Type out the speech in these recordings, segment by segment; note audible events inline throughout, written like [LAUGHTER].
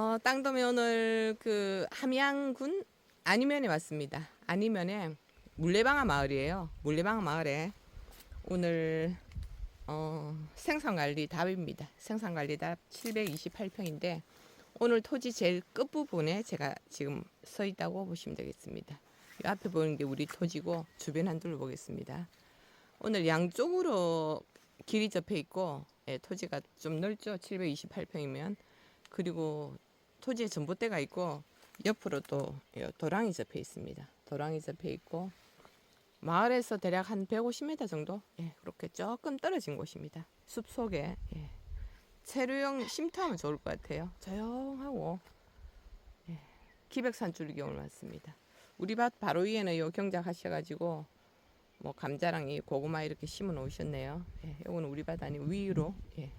어, 땅도면 오늘 그 함양군 안이면에 왔습니다. 안이면에 물레방아 마을이에요. 물레방아 마을에 오늘 어, 생산관리 답입니다. 생산관리 답 728평인데 오늘 토지 제일 끝부분에 제가 지금 서 있다고 보시면 되겠습니다. 이 앞에 보이는 게 우리 토지고 주변 한 둘러보겠습니다. 오늘 양쪽으로 길이 접해 있고 예, 토지가 좀 넓죠. 728평이면 그리고 토지에 전봇대가 있고 옆으로 또 예, 도랑이 접해 있습니다. 도랑이 접해 있고 마을에서 대략 한 150m 정도 예, 그렇게 조금 떨어진 곳입니다. 숲 속에 예. 체류형 쉼터하면 좋을 것 같아요. 조용하고 예, 기백산 줄기경을 왔습니다. 우리 밭 바로 위에는 요 경작 하셔가지고 뭐 감자랑 이 고구마 이렇게 심어 놓으셨네요. 예, 요거는 우리 밭 아니고 위로 예,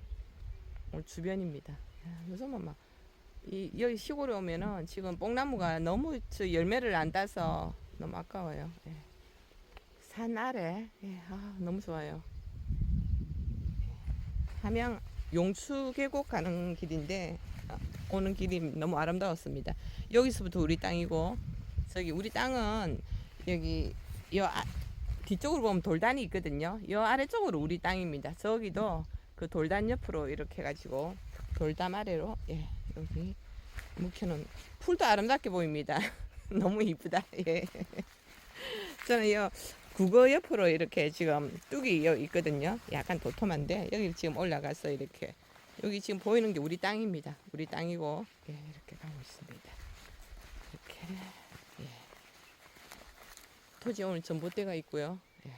오늘 주변입니다. 야, 요즘은 막 이, 여기 시골에 오면은 지금 뽕나무가 너무 저 열매를 안 따서 너무 아까워요. 예. 산 아래, 예, 아, 너무 좋아요. 함양 용추 계곡 가는 길인데 아, 오는 길이 너무 아름다웠습니다. 여기서부터 우리 땅이고 저기 우리 땅은 여기 여 아, 뒤쪽으로 보면 돌단이 있거든요. 여 아래쪽으로 우리 땅입니다. 저기도 그 돌단 옆으로 이렇게 해가지고 돌담 아래로 예 여기 묵혀놓은 풀도 아름답게 보입니다. [LAUGHS] 너무 이쁘다. 예. 저는 요 국어 옆으로 이렇게 지금 뚝이 여 있거든요. 약간 도톰한데 여기 지금 올라가서 이렇게 여기 지금 보이는 게 우리 땅입니다. 우리 땅이고 예, 이렇게 가고 있습니다. 이렇게 예. 토지 오늘 전봇대가 있고요. 예.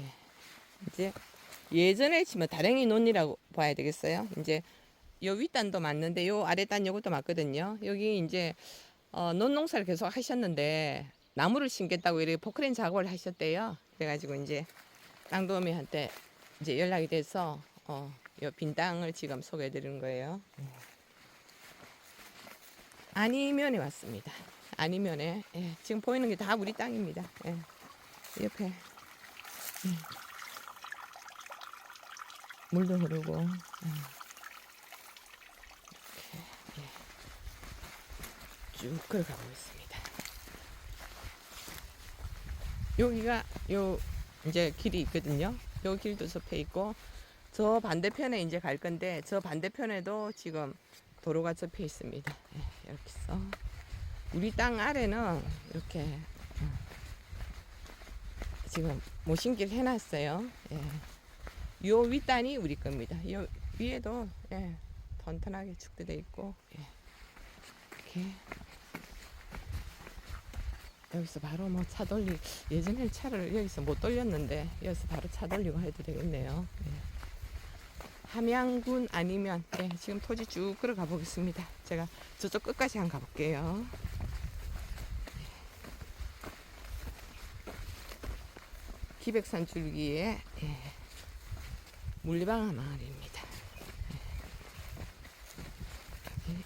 예. 이제 예전에 치면 다랭이 논이라고 봐야 되겠어요. 이제 요 윗단도 맞는데 요 아랫단 요것도 맞거든요. 여기 이제 어, 논 농사를 계속 하셨는데 나무를 심겠다고 이렇게 포크레인 작업을 하셨대요. 그래가지고 이제 땅도우미한테 이제 연락이 돼서 어, 요빈 땅을 지금 소개해드리는 거예요. 아니면에 왔습니다. 아니면에 예, 지금 보이는 게 다 우리 땅입니다. 예. 옆에 음. 물도 흐르고 음. 이렇게 예. 쭉 걸어가고 있습니다. 여기가 요 이제 길이 있거든요. 요 길도 접해 있고 저 반대편에 이제 갈 건데 저 반대편에도 지금 도로가 접해 있습니다. 예, 이렇게 써. 우리 땅 아래는 이렇게 음, 지금 모신길 해놨어요. 예. 요 윗단이 우리 겁니다. 요 위에도 예, 튼튼하게 축대돼 있고 예. 이렇게 여기서 바로 뭐 차 돌리 예전에 차를 여기서 못 돌렸는데 여기서 바로 차 돌리고 해도 되겠네요. 예. 함양군 아니면 예, 지금 토지 쭉 걸어가 보겠습니다. 제가 저쪽 끝까지 한번 가볼게요. 기백산 줄기에 예, 물리방아 마을입니다. 예.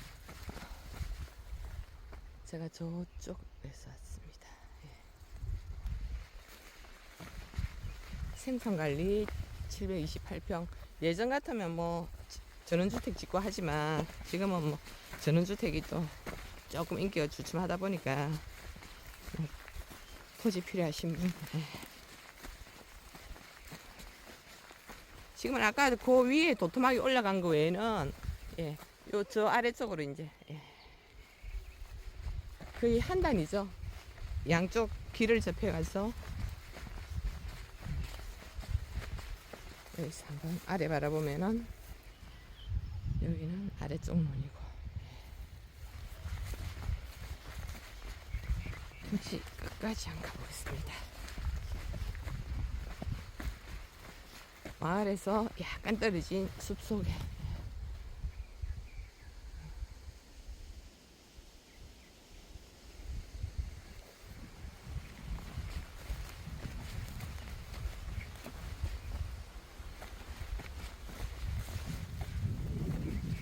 제가 저쪽에서 왔습니다. 예. 생선관리 728평 예전 같으면 뭐 전원주택 짓고 하지만 지금은 뭐 전원주택이 또 조금 인기가 주춤하다 보니까 뭐 토지 필요하신 분 지금은 아까 그 위에 도톰하게 올라간 거 외에는 예, 요 저 아래쪽으로 이제 예. 거의 한 단이죠. 양쪽 길을 접해가서 여기서 한번 아래 바라보면은 여기는 아래쪽 논이고 토지 끝까지 한번 가보겠습니다. 마을에서 약간 떨어진 숲 속에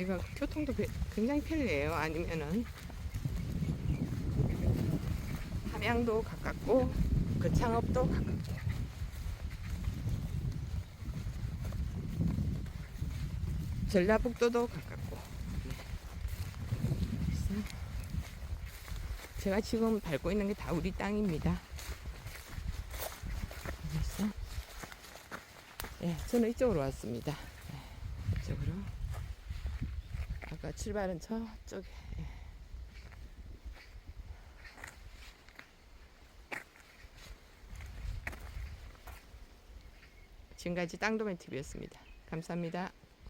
이거 교통도 배- 굉장히 편리해요. 아니면은 함양도 가깝고 거창읍도 가깝고 전라북도도 가깝고. 제가 지금 밟고 있는 게 다 우리 땅입니다. 예, 저는 이쪽으로 왔습니다. 예, 이쪽으로. 아까 출발은 저쪽에. 예. 지금까지 땅도맨 TV였습니다. 감사합니다.